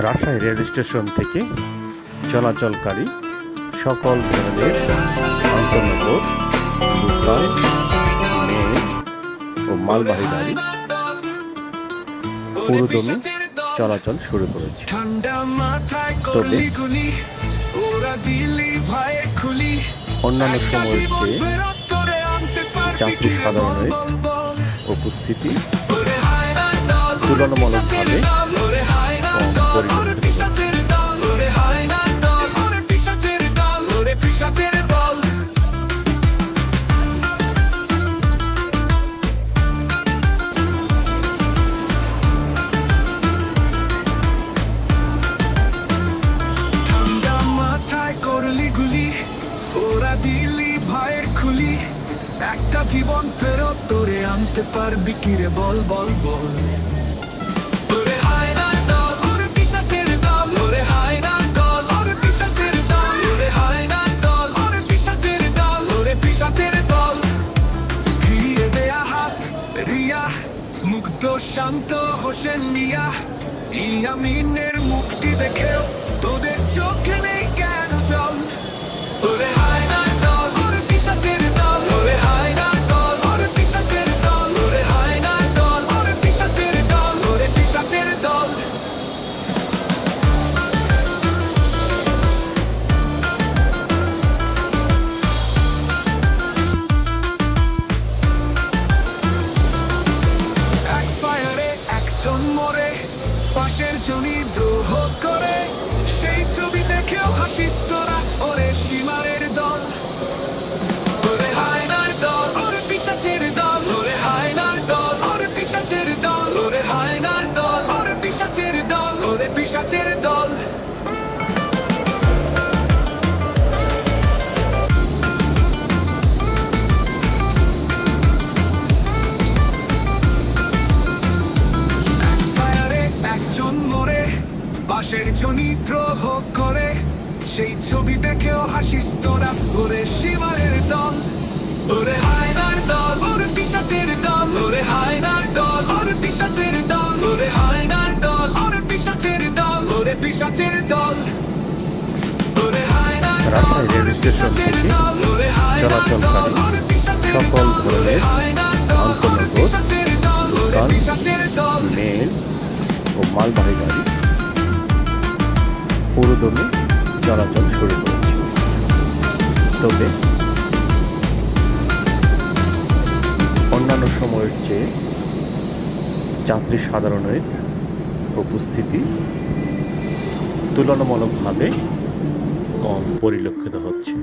Rajshahi rail station থেকে চলাচলকারী সকল ধরনের মেল ও মালবাহী গাড়ি পুরোদমে চলাচল শুরু করেছে। তবে অন্যান্য সময়ের জীবন চেয়ে ফেরত করে আনতে পারবি যাত্রী সাধারণের। উপস্থিতি তুলনামূলকভাবে ওরে পিশাচের দল। ঠান্ডা মাথায় করলি গুলি, ওরা দিলি ভয়ের খুলি। একটা জীবন ফেরত তোরে আনতে পারবি কি রে? বল বল বল। মুগ্ধ শান্ত হোসেন মিয়া ইয়ামিনের মুক্তি তোরা ওরে সীমারের দল ওরে হায়নার দল ওরে পিশাচের দল ওরে হায়নার দল ওরে পিশাচের দল ওরে হায়নার দল ওরে পিশাচের দল ওরে পিশাচের দল পাশের জনি দ্রোহ করে। সেই ছবি দেখেও হাসিস তোরা ওরে সীমারের দল ওরে হায়নার দল ওরে পিশাচের দল ওরে হায়নার দল ওরে পিশাচের দল ওরে হায়নার দল ওরে পিশাচের দল ওরে পিশাচের দল ওরে হায়নার দল ওরে স্টেশন থেকে দল ওরে হায়নার দল ওরে পিশাচের দল ওরে হায়নার দল ওরে আন্তনগর দল ওরে লোকাল দল মেল ও মালবাহী গাড়ি পুরোদমে চলাচল শুরু করেছে। তবে অন্যান্য সময়ের চেয়ে যাত্রী সাধারণের উপস্থিতি তুলনামূলকভাবে কম পরিলক্ষিত হচ্ছে।